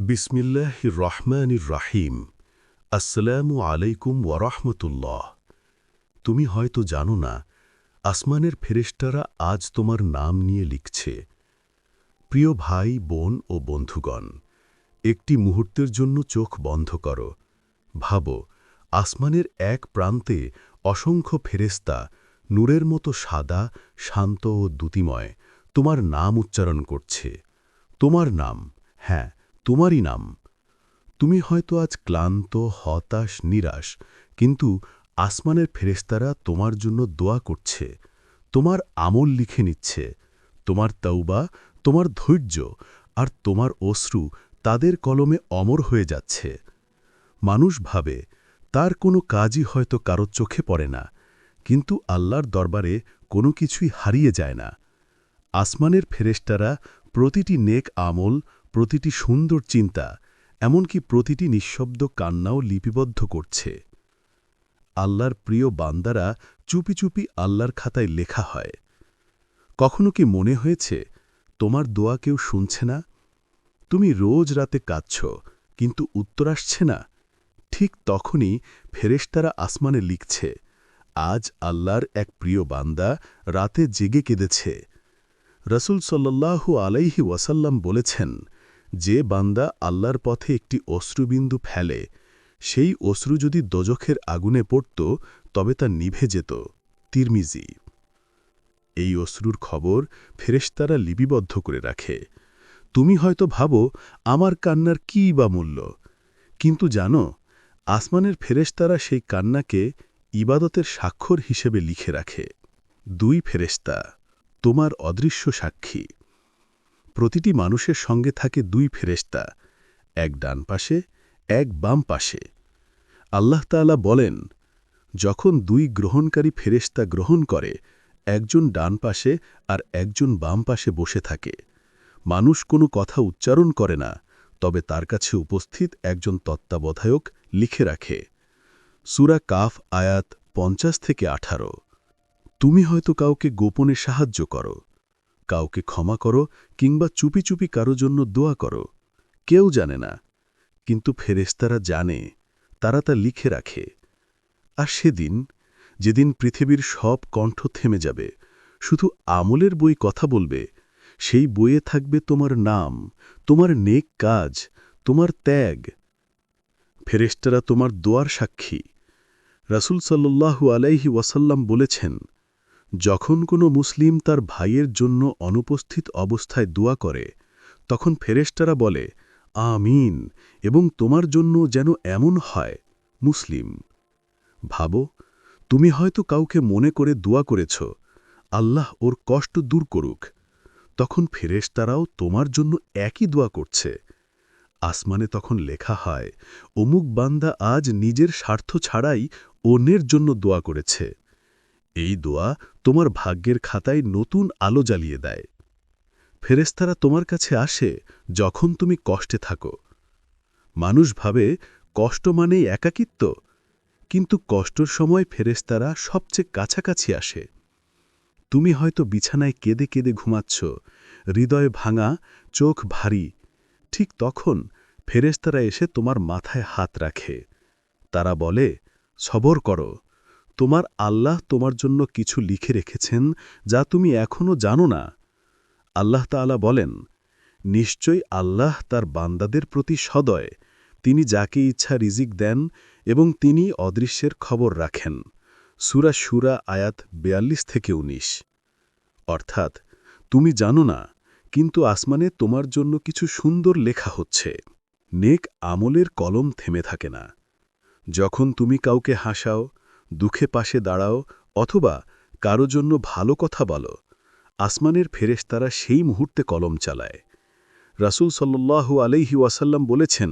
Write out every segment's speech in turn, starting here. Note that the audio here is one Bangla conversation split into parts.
বিসমিল্লাহ রহমানির রাহিম। আসসালামু আলাইকুম ওয়ারহমতুল্লাহ তুমি হয়তো জানো না, আসমানের ফেরেশতারা আজ তোমার নাম নিয়ে লিখছে। প্রিয় ভাই, বোন ও বন্ধুগণ, একটি মুহূর্তের জন্য চোখ বন্ধ করো। ভাবো, আসমানের এক প্রান্তে অসংখ্য ফেরেস্তা নূরের মতো সাদা, শান্ত ও দ্যুতিময় তোমার নাম উচ্চারণ করছে। তোমার নাম হ্যাঁ তোমারই নাম। তুমি হয়তো আজ ক্লান্ত, হতাশ, নিরাশ, কিন্তু আসমানের ফেরেস্তারা তোমার জন্য দোয়া করছে। তোমার আমল লিখে নিচ্ছে। তোমার তৌবা তোমার ধৈর্য আর তোমার অশ্রু তাদের কলমে অমর হয়ে যাচ্ছে। মানুষ ভাবে, তার কোনো কাজই হয়তো কারও চোখে পড়ে না, কিন্তু আল্লাহর দরবারে কোনো কিছুই হারিয়ে যায় না। আসমানের ফেরেস্তারা প্রতিটি নেক আমল প্রতিটি সুন্দর চিন্তা, এমনকি প্রতিটি নিঃশব্দ কান্নাও লিপিবদ্ধ করছে। আল্লাহর প্রিয় বান্দারা চুপি চুপি আল্লাহর খাতায় লেখা হয়। কখনো কি মনে হয়েছে, তোমার দোয়া কেউ শুনছে না? তুমি রোজ রাতে কাঁদছ, কিন্তু উত্তর আসছে না? ঠিক তখনই ফেরেশতারা আসমানে লিখছে, আজ আল্লাহর এক প্রিয় বান্দা রাতে জেগে কেঁদেছে। রসুল আলাইহি ওয়াসাল্লাম বলেছেন যে বান্দা আল্লাহর পথে একটি অশ্রুবিন্দু ফেলে, সেই অশ্রু যদি দোজখের আগুনে পড়ত, তবে তা নিভে যেত। তিরমিজি। এই অশ্রুর খবর ফেরেশতারা লিপিবদ্ধ করে রাখে। তুমি হয়তো ভাবো, আমার কান্নার কী বা মূল্য? কিন্তু জানো, আসমানের ফেরেশতারা সেই কান্নাকে ইবাদতের স্বাক্ষর হিসেবে লিখে রাখে। দুই ফেরেশতা, তোমার অদৃশ্য সাক্ষী। প্রতিটি মানুষের সঙ্গে থাকে দুই ফেরেশতা, এক ডান পাশে, এক বাম পাশে। আল্লাহ তাআলা বলেন, যখন দুই গ্রহণকারী ফেরেশতা গ্রহণ করে, একজন ডান পাশে আর একজন বাম পাশে বসে থাকে। মানুষ কোনো কথা উচ্চারণ করে না, তবে তার কাছে উপস্থিত একজন তত্ত্বাবধায়ক লিখে রাখে। সুরা কাফ আয়াত পঞ্চাশ থেকে আঠারো। তুমি হয়তো কাউকে গোপনে সাহায্য করো। কাউকে ক্ষমা করো কিংবা চুপি চুপি কারও জন্য দোয়া করো। কেউ জানে না। কিন্তু ফেরেস্তারা জানে, তারা তা লিখে রাখে। আর সেদিন, যেদিন পৃথিবীর সব কণ্ঠ থেমে যাবে, শুধু আমলের বই কথা বলবে, সেই বইয়ে থাকবে তোমার নাম, তোমার নেক কাজ, তোমার ত্যাগ। ফেরেস্তারা তোমার দোয়ার সাক্ষী। রাসুল সাল্লু আলাইহি ওয়াসাল্লাম বলেছেন যখন কোনো মুসলিম তার ভাইয়ের জন্য অনুপস্থিত অবস্থায় দোয়া করে, তখন ফেরেস্তারা বলে, আমিন, এবং তোমার জন্য যেন এমন হয়, মুসলিম। ভাবো, তুমি হয়তো কাউকে মনে করে দোয়া করেছ, আল্লাহ ওর কষ্ট দূর করুক। তখন ফেরেশতারাও তোমার জন্য একই দোয়া করছে। আসমানে তখন লেখা হয়, অমুক বান্দা আজ নিজের স্বার্থ ছাড়াই অন্যের জন্য দোয়া করেছে। এই দোয়া তোমার ভাগ্যের খাতায় নতুন আলো জ্বালিয়ে দেয়। ফেরেস্তারা তোমার কাছে আসে যখন তুমি কষ্টে থাকো। মানুষ ভাবে, কষ্ট মানেই একাকিত্ব, কিন্তু কষ্টর সময় ফেরেস্তারা সবচেয়ে কাছাকাছি আসে। তুমি হয়তো বিছানায় কেঁদে কেঁদে ঘুমাচ্ছ, হৃদয় ভাঙা, চোখ ভারী। ঠিক তখন ফেরেস্তারা এসে তোমার মাথায় হাত রাখে। তারা বলে, সবর করো তোমার আল্লাহ তোমার জন্য কিছু লিখে রেখেছেন যা তুমি এখনও জানো না। আল্লাহ তাআলা বলেন নিশ্চয় আল্লাহ তার বান্দাদের প্রতি সদয়, তিনি যাকে ইচ্ছা রিজিক দেন এবং তিনি অদৃশ্যের খবর রাখেন। সুরা সুরা আয়াত বেয়াল্লিশ থেকে ১৯ অর্থাৎ, তুমি জানো না, কিন্তু আসমানে তোমার জন্য কিছু সুন্দর লেখা হচ্ছে। নেক আমলের কলম থেমে থাকে না। যখন তুমি কাউকে হাসাও দুঃখে পাশে দাঁড়াও অথবা কারও জন্য ভালো কথা বলো। আসমানের ফেরেশতারা সেই মুহূর্তে কলম চালায়। রাসুল সাল্লু আলাইহি ওয়াসাল্লাম বলেছেন,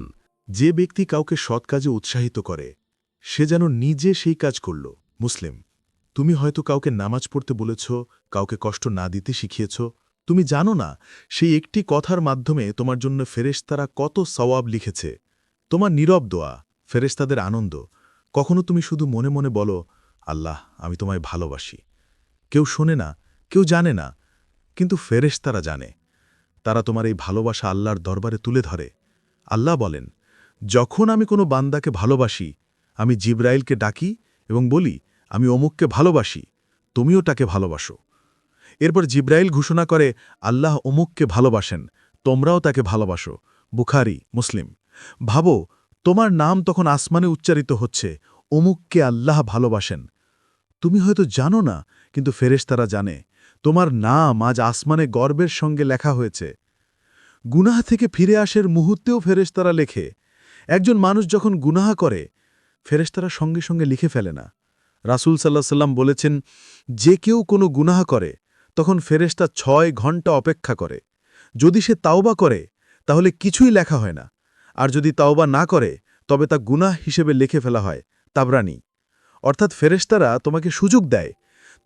যে ব্যক্তি কাউকে সৎ কাজে উৎসাহিত করে, সে যেন নিজে সেই কাজ করল। মুসলিম, তুমি হয়তো কাউকে নামাজ পড়তে বলেছ, কাউকে কষ্ট না দিতে শিখিয়েছ। তুমি জানো না, সেই একটি কথার মাধ্যমে তোমার জন্য ফেরেশতারা কত সওয়াব লিখেছে। তোমার নীরব দোয়া, ফেরেশতাদের আনন্দ কখনো তুমি শুধু মনে মনে বলো, আল্লাহ, আমি তোমায় ভালোবাসি। কেউ শোনে না, কেউ জানে না, কিন্তু ফেরেশতারা জানে। তারা তোমার এই ভালোবাসা আল্লাহর দরবারে তুলে ধরে। আল্লাহ বলেন, যখন আমি কোনো বান্দাকে ভালোবাসি, আমি জিব্রাইলকে ডাকি এবং বলি, আমি অমুককে ভালোবাসি, তুমিও তাকে ভালোবাসো এরপর জিব্রাইল ঘোষণা করে, আল্লাহ অমুককে ভালোবাসেন, তোমরাও তাকে ভালোবাসো। বুখারি, মুসলিম। ভাবো তোমার নাম তখন আসমানে উচ্চারিত হচ্ছে। অমুককে আল্লাহ ভালোবাসেন। তুমি হয়তো জানো না, কিন্তু ফেরেশতারা জানে, তোমার নাম আজ আসমানে গর্বের সঙ্গে লেখা হয়েছে। গুনাহ থেকে ফিরে আসের মুহূর্তেও ফেরেশতারা লেখে। একজন মানুষ যখন গুনাহা করে, ফেরেশতারা সঙ্গে সঙ্গে লিখে ফেলে না। রাসূল সাল্লাহ সাল্লাম বলেছেন, যে কেউ কোনো গুনাহা করে, তখন ফেরেশতা ছয় ঘণ্টা অপেক্ষা করে। যদি সে তাওবা করে, তাহলে কিছুই লেখা হয় না। আর যদি তাওবা না করে, তবে তা গুনাহ হিসেবে লিখে ফেলা হয়, তাবরানি। অর্থাৎ ফেরেশতারা তোমাকে সুযোগ দেয়।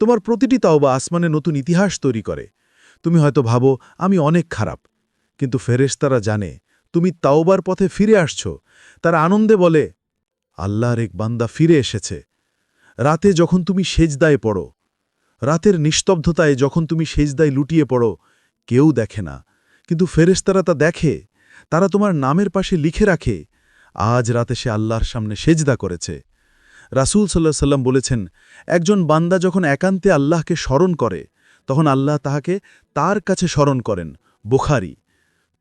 তোমার প্রতিটি তাওবা আসমানে নতুন ইতিহাস তৈরি করে। তুমি হয়তো ভাবো, আমি অনেক খারাপ। কিন্তু ফেরেশতারা জানে, তুমি তাওবার পথে ফিরে আসছ। তারা আনন্দে বলে, আল্লাহর এক বান্দা ফিরে এসেছে। রাতে যখন তুমি সেজদায় পড়ো, রাতের নিস্তব্ধতায় যখন তুমি সেজদায় লুটিয়ে পড়ো, কেউ দেখে না। কিন্তু ফেরেশতারা তা দেখে তারা তোমার নামের পাশে লিখে রাখে। আজ রাতে সে আল্লাহর সামনে সেজদা করেছে। রাসূল সাল্লাহ সাল্লাম বলেছেন, একজন বান্দা যখন একান্তে আল্লাহকে স্মরণ করে, তখন আল্লাহ তাহাকে তার কাছে স্মরণ করেন। বুখারি,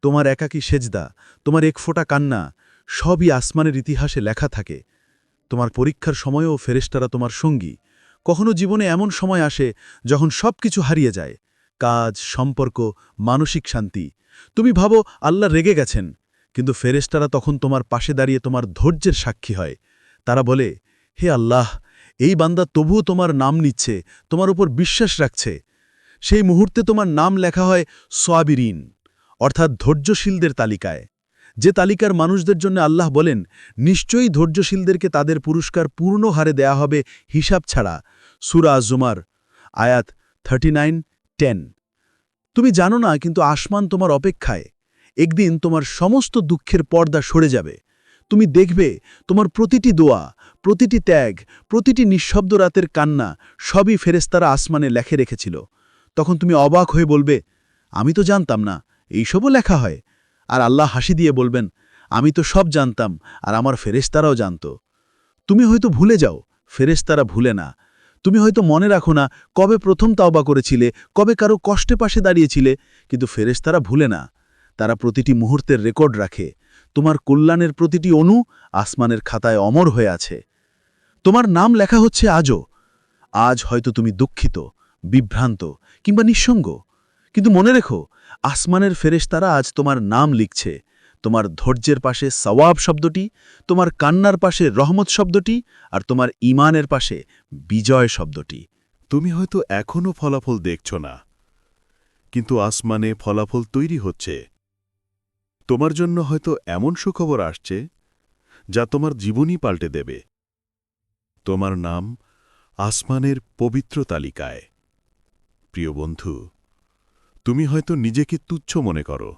তোমার একাকী সেজদা, তোমার এক ফোঁটা কান্না, সবই আসমানের ইতিহাসে লেখা থাকে। তোমার পরীক্ষার সময়েও ফেরেশতারা তোমার সঙ্গী। কখনো জীবনে এমন সময় আসে যখন সব কিছু হারিয়ে যায়। কাজ, সম্পর্ক, মানসিক শান্তি। তুমি ভাবো, আল্লাহ রেগে গেছেন। কিন্তু ফেরেশতারা তখন তোমার পাশে দাঁড়িয়ে তোমার ধৈর্যের সাক্ষী হয়। তারা বলে, হে আল্লাহ, এই বান্দা তবুও তোমার নাম নিচ্ছে, তোমার উপর বিশ্বাস রাখছে। সেই মুহূর্তে তোমার নাম লেখা হয় সোয়াবিরিন, অর্থাৎ ধৈর্যশীলদের তালিকায়। যে তালিকার মানুষদের জন্য আল্লাহ বলেন, নিশ্চয়ই ধৈর্যশীলদেরকে তাদের পুরস্কার পূর্ণ হারে দেয়া হবে হিসাব ছাড়া। সুরা জুমার আয়াত থার্টি নাইন টেন। তুমি জানো না, কিন্তু আসমান তোমার অপেক্ষায়। একদিন তোমার সমস্ত দুঃখের পর্দা সরে যাবে। তুমি দেখবে তোমার প্রতিটি দোয়া, প্রতিটি ত্যাগ, প্রতিটি নিঃশব্দ রাতের কান্না সবই ফেরেস্তারা আসমানে লেখে রেখেছিল। তখন তুমি অবাক হয়ে বলবে, আমি তো জানতাম না, এইসবও লেখা হয়। আর আল্লাহ হাসি দিয়ে বলবেন, আমি তো সব জানতাম, আর আমার ফেরেশতারাও জানত। তুমি হয়তো ভুলে যাও, ফেরেশতারা ভুলে না। তুমি হয়তো মনে রাখো না কবে প্রথম তাওবা করেছিলে, কবে কারও কষ্টে পাশে দাঁড়িয়েছিলে, কিন্তু ফেরেশতারা ভুলে না। তারা প্রতিটি মুহূর্তের রেকর্ড রাখে। তোমার কল্যাণের প্রতিটি অণু আসমানের খাতায় অমর হয়ে আছে। তোমার নাম লেখা হচ্ছে আজও। আজ হয়তো তুমি দুঃখিত, বিভ্রান্ত কিংবা নিঃসঙ্গ। কিন্তু মনে রেখো, আসমানের ফেরেশতারা আজ তোমার নাম লিখছে। তোমার ধৈর্যের পাশে সওয়াব শব্দটি, তোমার কান্নার পাশে রহমত শব্দটি, আর তোমার ইমানের পাশে বিজয় শব্দটি। তুমি হয়তো এখনও ফলাফল দেখছ না, কিন্তু আসমানে ফলাফল তৈরি হচ্ছে। তোমার জন্য হয়তো এমন সুখবর আসছে, যা তোমার জীবনই পাল্টে দেবে। তোমার নাম আসমানের পবিত্র তালিকায়। প্রিয় বন্ধু, তুমি হয়তো নিজেকে তুচ্ছ মনে করো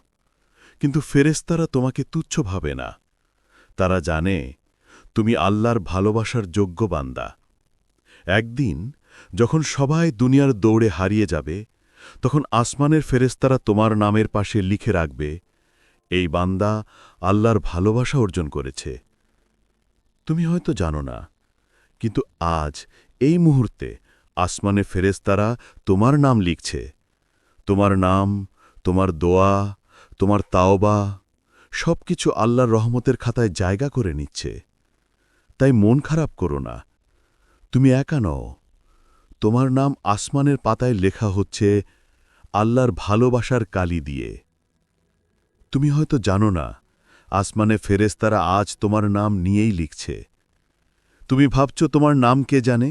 কিন্তু ফেরেস্তারা তোমাকে তুচ্ছ ভাবে না। তারা জানে, তুমি আল্লাহর ভালোবাসার যোগ্য বান্দা। একদিন, যখন সবাই দুনিয়ার দৌড়ে হারিয়ে যাবে, তখন আসমানের ফেরেস্তারা তোমার নামের পাশে লিখে রাখবে, এই বান্দা আল্লাহর ভালোবাসা অর্জন করেছে। তুমি হয়তো জানো না, কিন্তু আজ, এই মুহূর্তে আসমানে ফেরেস্তারা তোমার নাম লিখছে। তোমার নাম, তোমার দোয়া তোমার তাওবা সব কিছু আল্লাহর রহমতের খাতায় জায়গা করে নিচ্ছে। তাই মন খারাপ করো না। তুমি একা নও। তোমার নাম আসমানের পাতায় লেখা হচ্ছে আল্লাহর ভালোবাসার কালি দিয়ে। তুমি হয়তো জানো না, আসমানে ফেরেস্তারা আজ তোমার নাম নিয়েই লিখছে। তুমি ভাবছ তোমার নাম কে জানে?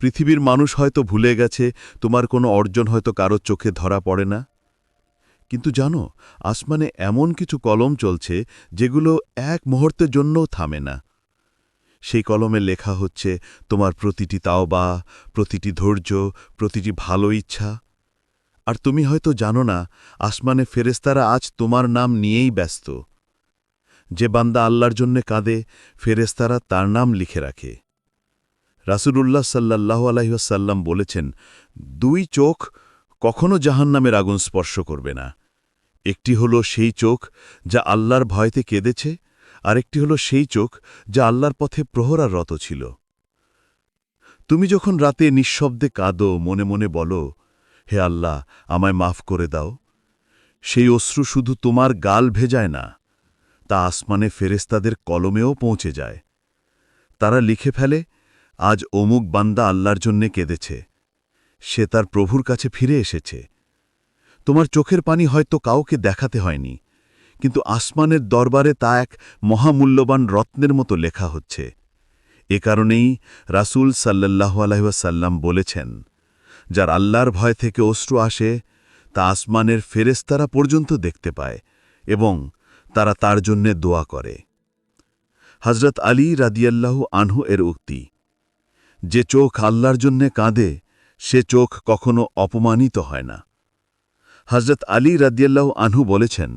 পৃথিবীর মানুষ হয়তো ভুলে গেছে, তোমার কোনো অর্জন হয়তো কারও চোখে ধরা পড়ে না। কিন্তু জানো, আসমানে এমন কিছু কলম চলছে যেগুলো এক মুহূর্তের জন্যও থামে না। সেই কলমে লেখা হচ্ছে, তোমার প্রতিটি তাওবা, প্রতিটি ধৈর্য, প্রতিটি ভালো ইচ্ছা। আর তুমি হয়তো জানো না, আসমানে ফেরেস্তারা আজ তোমার নাম নিয়েই ব্যস্ত। যে বান্দা আল্লাহর জন্যে কাঁদে ফেরেস্তারা তার নাম লিখে রাখে। রাসূলুল্লাহ সাল্লাহ আলহিহাসাল্লাম বলেছেন, দুই চোখ কখনো জাহান্নামের আগুন স্পর্শ করবে না। একটি হলো সেই চোখ যা আল্লাহর ভয়তে কেঁদেছে, আরেকটি হলো সেই চোখ যা আল্লাহর পথে প্রহরারত ছিল। তুমি যখন রাতে নিঃশব্দে কাঁদো, মনে মনে বলো, হে আল্লাহ, আমায় মাফ করে দাও। সেই অশ্রু শুধু তোমার গাল ভেজায় না, তা আসমানে ফেরেস্তাদের কলমেও পৌঁছে যায়। তারা লিখে ফেলে, আজ অমুক বান্দা আল্লাহর জন্যে কেঁদেছে। সে তার প্রভুর কাছে ফিরে এসেছে। তোমার চোখের পানি হয়তো কাউকে দেখাতে হয়নি, কিন্তু আসমানের দরবারে তা এক মহামূল্যবান রত্নের মতো লেখা হচ্ছে। এ কারণেই রাসূল সাল্লাল্লাহু আলহাসাল্লাম বলেছেন, যার আল্লাহর ভয় থেকে অশ্রু আসে, তা আসমানের ফেরেস্তারা পর্যন্ত দেখতে পায় এবং তারা তার জন্যে দোয়া করে। হজরত আলী রাদিয়াল্লাহু আনহু এর উক্তি, যে চোখ আল্লাহর জন্যে কাঁদে, সে চোখ কখনো অপমানিত হয় না। হজরত আলী রাদিয়াল্লাহু আনহু বলেছেন,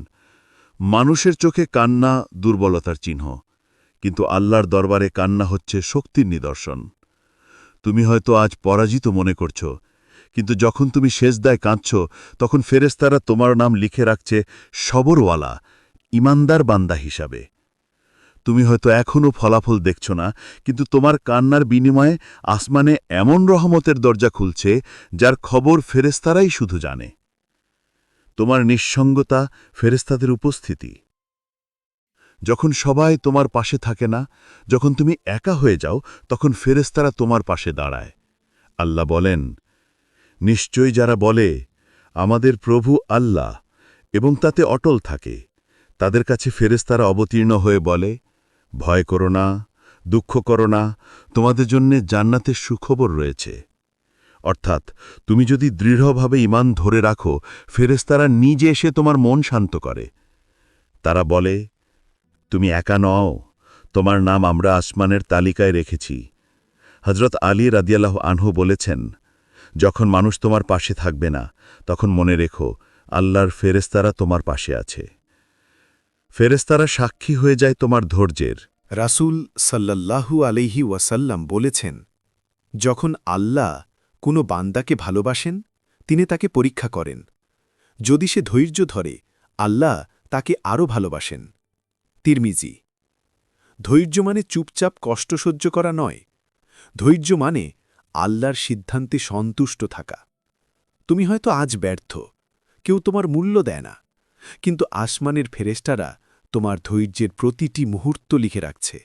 মানুষের চোখে কান্না দুর্বলতার চিহ্ন, কিন্তু আল্লাহর দরবারে কান্না হচ্ছে শক্তির নিদর্শন। তুমি হয়তো আজ পরাজিত মনে করছ, কিন্তু যখন তুমি শেষদায় কাঁদছ, তখন ফেরেস্তারা তোমার নাম লিখে রাখছে সবরওয়ালা, ইমানদার বান্দা হিসাবে। তুমি হয়তো এখনও ফলাফল দেখছ না, কিন্তু তোমার কান্নার বিনিময়ে আসমানে এমন রহমতের দরজা খুলছে, যার খবর ফেরেস্তারাই শুধু জানে। তোমার নিঃসঙ্গতা ফেরেস্তাদের উপস্থিতি। যখন সবাই তোমার পাশে থাকে না, যখন তুমি একা হয়ে যাও, তখন ফেরেস্তারা তোমার পাশে দাঁড়ায়। আল্লাহ বলেন, নিশ্চয়ই যারা বলে, আমাদের প্রভু আল্লাহ এবং তাতে অটল থাকে, তাদের কাছে ফেরেস্তারা অবতীর্ণ হয়ে বলে, ভয় করো না, দুঃখ করো না, তোমাদের জন্যে জান্নাতের সুখবর রয়েছে। অর্থাৎ, তুমি যদি দৃঢ়ভাবে ইমান ধরে রাখো ফেরেস্তারা নিজে এসে তোমার মন শান্ত করে। তারা বলে, তুমি একা নও, তোমার নাম আমরা আসমানের তালিকায় রেখেছি। হজরত আলী রাদিয়াল্লাহ আনহু বলেছেন, যখন মানুষ তোমার পাশে থাকবে না, তখন মনে রেখো, আল্লাহর ফেরেস্তারা তোমার পাশে আছে। ফেরেস্তারা সাক্ষী হয়ে যায় তোমার ধৈর্যের। রাসূল সাল্লাল্লাহু আলাইহি ওয়াসাল্লাম বলেছেন, যখন আল্লাহ কোনো বান্দাকে ভালোবাসেন, তিনি তাকে পরীক্ষা করেন। যদি সে ধৈর্য ধরে, আল্লাহ তাকে আরও ভালোবাসেন। তিরমিজি, ধৈর্য মানে চুপচাপ কষ্ট সহ্য করা নয়। ধৈর্য মানে আল্লাহর সিদ্ধান্তে সন্তুষ্ট থাকা। তুমি হয়তো আজ ব্যর্থ, কেউ তোমার মূল্য দেয় না, কিন্তু আসমানের ফেরেস্টারা তোমার ধৈর্যের প্রতিটি মুহূর্ত লিখে রাখছে।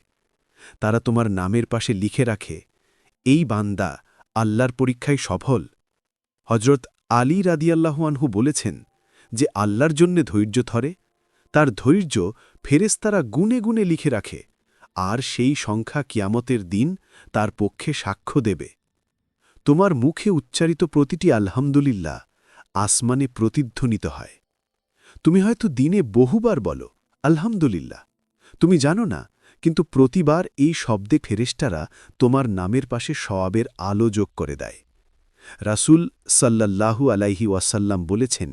তারা তোমার নামের পাশে লিখে রাখে, এই বান্দা আল্লাহর পরীক্ষায় সফল। হজরত আলী রাদিয়াল্লাহুয়ানহু বলেছেন যে, আল্লাহর জন্যে ধৈর্য ধরে, তার ধৈর্য ফেরেস্তারা গুনে গুনে লিখে রাখে, আর সেই সংখ্যা কিয়ামতের দিন তার পক্ষে সাক্ষ্য দেবে। তোমার মুখে উচ্চারিত প্রতিটি আলহামদুলিল্লাহ আসমানে প্রতিধ্বনিত হয়। তুমি হয়তো দিনে বহুবার বলো, আলহামদুলিল্লাহ। তুমি জানো না কিন্তু প্রতিবার এই শব্দে ফেরেস্টারা তোমার নামের পাশে সওয়াবের আলো যোগ করে দেয়। রাসূল সাল্লাল্লাহু আলাইহি ওয়াসাল্লাম বলেছেন,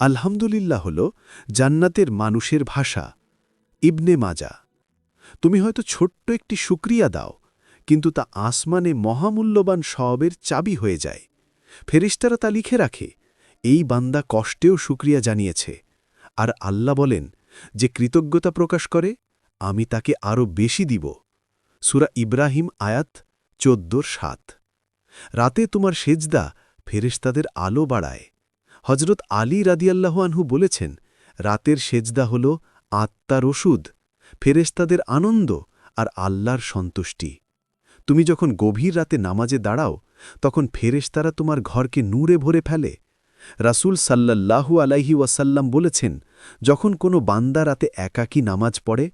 আলহামদুলিল্লাহ হল জান্নাতের মানুষের ভাষা, ইবনে মাজা। তুমি হয়তো ছোট্ট একটি শুক্রিয়া দাও, কিন্তু তা আসমানে মহামূল্যবান সওয়াবের চাবি হয়ে যায়। ফেরিস্তারা তা লিখে রাখে, এই বান্দা কষ্টেও শুক্রিয়া জানিয়েছে। আর আল্লাহ বলেন, যে কৃতজ্ঞতা প্রকাশ করে আমি তাকে আরও বেশি দিব। সুরা ইব্রাহিম আয়াত চোদ্দোর সাত। রাতে তোমার সেজদা ফেরেশতাদের আলো বাড়ায়। হজরত আলী রাদিয়াল্লাহুয়ানহু বলেছেন, রাতের সেজদা হল আত্মার ওষুধ, ফেরেশতাদের আনন্দ আর আল্লাহর সন্তুষ্টি। তুমি যখন গভীর রাতে নামাজে দাঁড়াও, তখন ফেরেশতারা তোমার ঘরকে নূরে ভরে ফেলে। রাসূল সাল্লাল্লাহু আলাইহি ওয়াসাল্লাম বলেছেন, যখন কোনো বান্দা রাতে একাকী নামাজ পড়ে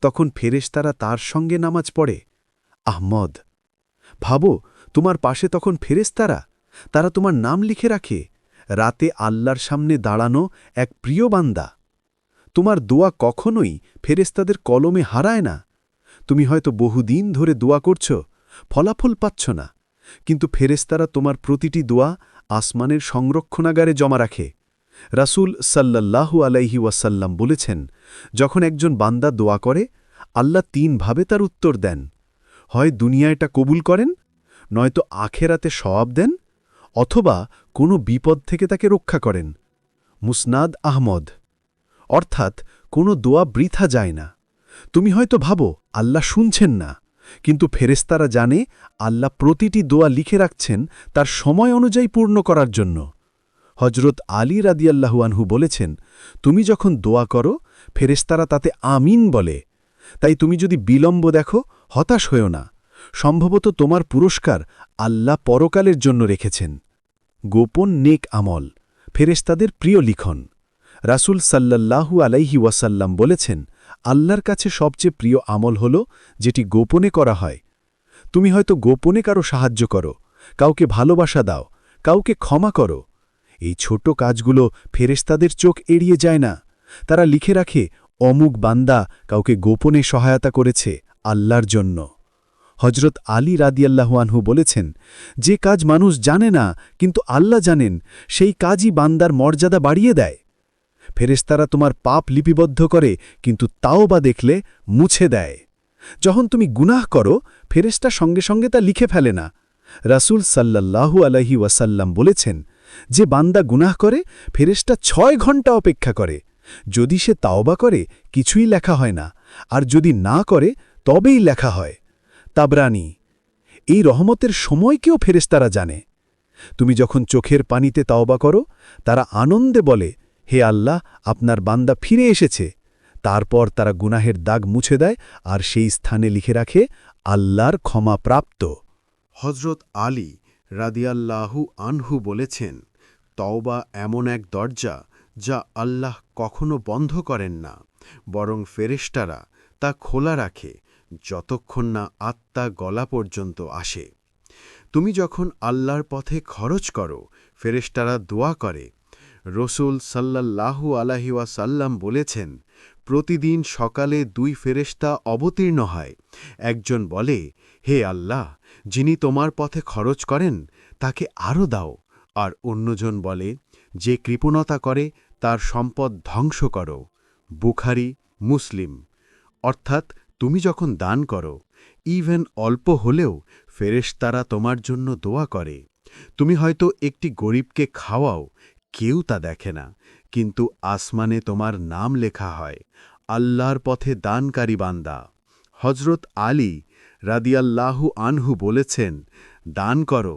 তখন ফেরেশতারা তার সঙ্গে নামাজ পড়ে। আহমদ, ভাবো, তোমার পাশে তখন ফেরেশতারা? তারা তোমার নাম লিখে রাখে। রাতে আল্লাহর সামনে দাঁড়ানো এক প্রিয় বান্দা। তোমার দোয়া কখনোই ফেরেশতাদের কলমে হারায় না। তুমি হয়তো বহুদিন ধরে দোয়া করছ, ফলাফল পাচ্ছ না। কিন্তু ফেরেশতারা তোমার প্রতিটি দোয়া আসমানের সংরক্ষণাগারে জমা রাখে। রাসূল সাল্লাল্লাহু আলাইহি ওয়াসাল্লাম বলেছেন, যখন একজন বান্দা দোয়া করে, আল্লাহ তিনভাবে তার উত্তর দেন। হয় দুনিয়ায়টা কবুল করেন, নয়তো আখেরাতে সওয়াব দেন, অথবা কোনো বিপদ থেকে তাকে রক্ষা করেন। মুসনাদ আহমদ, অর্থাৎ কোনো দোয়া বৃথা যায় না। তুমি হয়তো ভাবো, আল্লাহ শুনছেন না, কিন্তু ফেরেস্তারা জানে, আল্লাহ প্রতিটি দোয়া লিখে রাখছেন তার সময় অনুযায়ী পূর্ণ করার জন্য। হজরত আলী রাদিয়াল্লাহু আনহু বলেছেন, তুমি যখন দোয়া করো ফেরেস্তারা তাতে আমিন বলে। তাই তুমি যদি বিলম্ব দেখো, হতাশ হয়েও না। সম্ভবত তোমার পুরস্কার আল্লাহ পরকালের জন্য রেখেছেন। গোপন নেক আমল ফেরেস্তাদের প্রিয় লিখন। রাসূল সাল্লাল্লাহু আলাইহি ওয়াসাল্লাম বলেছেন, আল্লাহর কাছে সবচেয়ে প্রিয় আমল হল যেটি গোপনে করা হয়। তুমি হয়তো গোপনে কারও সাহায্য করো, কাউকে ভালোবাসা দাও, কাউকে ক্ষমা করো এই ছোট কাজগুলো ফেরেস্তাদের চোখ এড়িয়ে যায় না। তারা লিখে রাখে, অমুক বান্দা কাউকে গোপনে সহায়তা করেছে আল্লাহর জন্য। হজরত আলী রাদিয়াল্লাহুয়ানহু বলেছেন, যে কাজ মানুষ জানে না, কিন্তু আল্লাহ জানেন, সেই কাজই বান্দার মর্যাদা বাড়িয়ে দেয়। ফেরেস্তারা তোমার পাপ লিপিবদ্ধ করে, কিন্তু তাও বা দেখলে মুছে দেয়। যখন তুমি গুনাহ করো ফেরেস্তা সঙ্গে সঙ্গে তা লিখে ফেলে না। রাসূল সাল্লাল্লাহু আলাইহি ওয়াসাল্লাম বলেছেন যে বান্দা গুনাহ করে ফেরেস্তা ছয় ঘণ্টা অপেক্ষা করে। যদি সে তাওবা করে, কিছুই লেখা হয় না। আর যদি না করে, তবেই লেখা হয়। তাবরানি, এই রহমতের সময়কেও ফেরেস্তারা জানে। তুমি যখন চোখের পানিতে তাওবা করো, তারা আনন্দে বলে, হে আল্লাহ, আপনার বান্দা ফিরে এসেছে। তারপর তারা গুনাহের দাগ মুছে দেয় আর সেই স্থানে লিখে রাখে, আল্লাহর ক্ষমা প্রাপ্ত। হজরত আলী রাদিয়াল্লাহু আনহু বলেছেন, তওবা এমন এক দরজা যা আল্লাহ কখনো বন্ধ করেন না, বরং ফেরেশতারা তা খোলা রাখে যতক্ষণ না আত্মা গলা পর্যন্ত আসে। তুমি যখন আল্লাহর পথে খরচ করো, ফেরেশতারা দোয়া করে। রসুল সাল্লাল্লাহু আলাহি ওয়াসাল্লাম বলেছেন, প্রতিদিন সকালে দুই ফেরেশতা অবতীর্ণ হয়। একজন বলে, হে আল্লাহ যিনি তোমার পথে খরচ করেন, তাকে আরও দাও। আর অন্যজন বলে, যে কৃপণতা করে, তার সম্পদ ধ্বংস করো। বুখারি, মুসলিম। অর্থাৎ, তুমি যখন দান করো ইভেন অল্প হলেও ফেরেশতারা তোমার জন্য দোয়া করে। তুমি হয়তো একটি গরিবকে খাওয়াও, কেউ তা দেখে না। কিন্তু আসমানে তোমার নাম লেখা হয়, আল্লাহর পথে দানকারী বান্দা। হজরত আলী রাদিয়াল্লাহু আনহু বলেছেন, দান করো,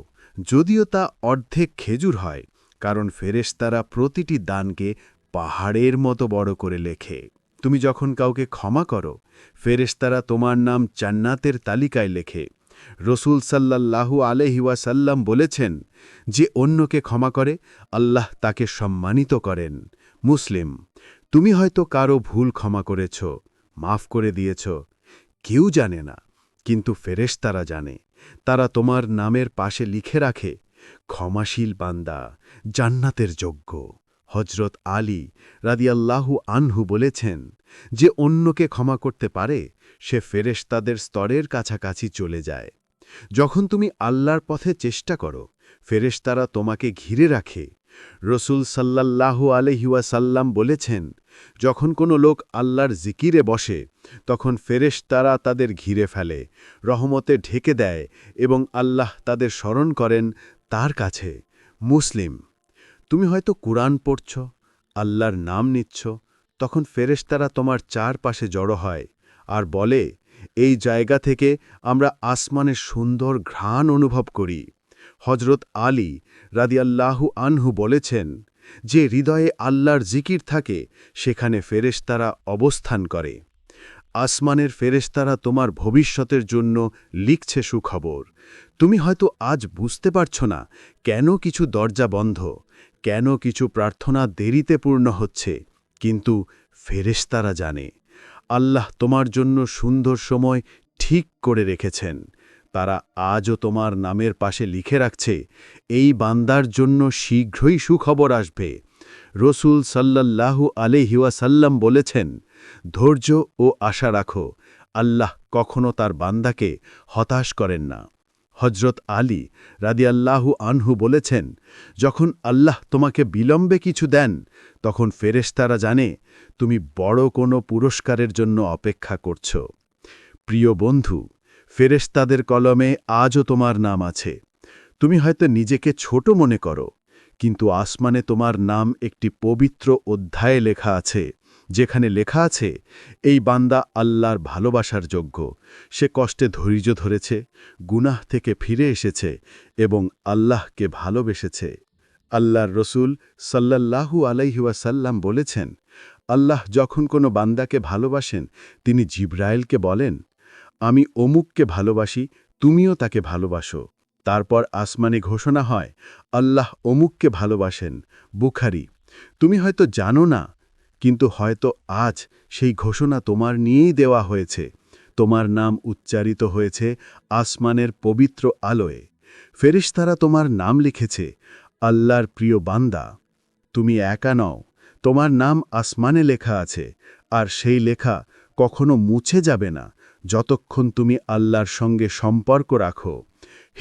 যদিও তা অর্ধেক খেজুর হয়, কারণ ফেরেশতারা প্রতিটি দানকে পাহাড়ের মতো বড় করে লেখে। তুমি যখন কাউকে ক্ষমা করো, ফেরেশতারা তোমার নাম জান্নাতের তালিকায় লেখে। রসুল সাল্লাল্লাহু আলহিওয়াসাল্লাম বলেছেন, যে অন্যকে ক্ষমা করে, আল্লাহ তাকে সম্মানিত করেন। মুসলিম, তুমি হয়তো কারও ভুল ক্ষমা করেছ, মাফ করে দিয়েছ, কেউ জানে না। কিন্তু ফেরেশতারা জানে, তারা তোমার নামের পাশে লিখে রাখে, ক্ষমাশীল বান্দা, জান্নাতের যোগ্য। হজরত আলী রাদিয়াল্লাহু আনহু বলেছেন, যে অন্যকে ক্ষমা করতে পারে, সে ফেরেশতাদের স্তরের কাছাকাছি চলে যায়। যখন তুমি আল্লাহর পথে চেষ্টা করো, ফেরেশতারা তোমাকে ঘিরে রাখে। রসুল সাল্লাল্লাহু আলহিউসাল্লাম বলেছেন যখন কোনো লোক আল্লাহর জিকিরে বসে, তখন ফেরেশতারা তাদের ঘিরে ফেলে, রহমতে ঢেকে দেয় এবং আল্লাহ তাদের স্মরণ করেন তার কাছে, মুসলিম, তুমি হয়তো কুরআন পড়ছ, আল্লাহর নাম নিচ্ছ, তখন ফেরেশতারা তোমার চারপাশে জড়ো হয় আর বলে, এই জায়গা থেকে আমরা আসমানের সুন্দর ঘ্রাণ অনুভব করি। হজরত আলী রাদিয়াল্লাহু আনহু বলেছেন যে হৃদয়ে আল্লাহর জিকির থাকে, সেখানে ফেরেশতারা অবস্থান করে। আসমানের ফেরেশতারা তোমার ভবিষ্যতের জন্য লিখছে সুখবর। তুমি হয়তো আজ বুঝতে পারছ না কেন কিছু দরজা বন্ধ, কেন কিছু প্রার্থনা দেরিতে পূর্ণ হচ্ছে, কিন্তু ফেরেশতারা জানে, আল্লাহ তোমার জন্য সুন্দর সময় ঠিক করে রেখেছেন। তারা আজও তোমার নামের পাশে লিখে রাখছে, এই বান্দার জন্য শীঘ্রই সুখবর আসবে। রসুল সাল্লাল্লাহু আলহিওয়াসাল্লাম বলেছেন, ধৈর্য ও আশা রাখো, আল্লাহ কখনো তার বান্দাকে হতাশ করেন না। হজরত আলী রাদিয়াল্লাহু আনহু বলেছেন, যখন আল্লাহ তোমাকে বিলম্বে কিছু দেন, তখন ফেরেশতারা জানে, তুমি বড় কোনো পুরস্কারের জন্য অপেক্ষা করছ। প্রিয় বন্ধু ফেরেশতাদের কলমে আজও তোমার নাম আছে। তুমি হয়তো নিজেকে ছোট মনে করো, কিন্তু আসমানে তোমার নাম একটি পবিত্র অধ্যায়ে লেখা আছে, যেখানে লেখা আছে, এই বান্দা আল্লাহর ভালোবাসার যোগ্য। সে কষ্টে ধৈর্য ধরেছে, গুনাহ থেকে ফিরে এসেছে এবং আল্লাহকে ভালোবেসেছে। আল্লাহর রসুল সাল্লাল্লাহু আলাইহুয়াসাল্লাম বলেছেন, আল্লাহ যখন কোনো বান্দাকে ভালোবাসেন, তিনি জিব্রায়েলকে বলেন আমি অমুককে ভালোবাসি, তুমিও তাকে ভালোবাসো। তারপর আসমানে ঘোষণা হয়, আল্লাহ অমুককে ভালোবাসেন, বুখারি। তুমি হয়তো জানো না, কিন্তু হয়তো আজ সেই ঘোষণা তোমার নিয়েই দেওয়া হয়েছে। তোমার নাম উচ্চারিত হয়েছে আসমানের পবিত্র আলোয়। ফেরিস্তারা তোমার নাম লিখেছে, আল্লাহর প্রিয় বান্দা। তুমি একা নও, তোমার নাম আসমানে লেখা আছে, আর সেই লেখা কখনো মুছে যাবে না। যতক্ষণ তুমি আল্লাহর সঙ্গে সম্পর্ক রাখো।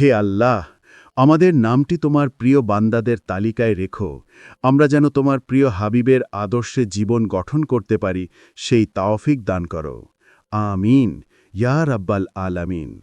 হে আল্লাহ, আমাদের নামটি তোমার প্রিয় বান্দাদের তালিকায় রেখো। আমরা যেন তোমার প্রিয় হাবিবের আদর্শে জীবন গঠন করতে পারি, সেই তাওফিক দান করো। আমিন। ইয়া রাব্বাল আলামিন।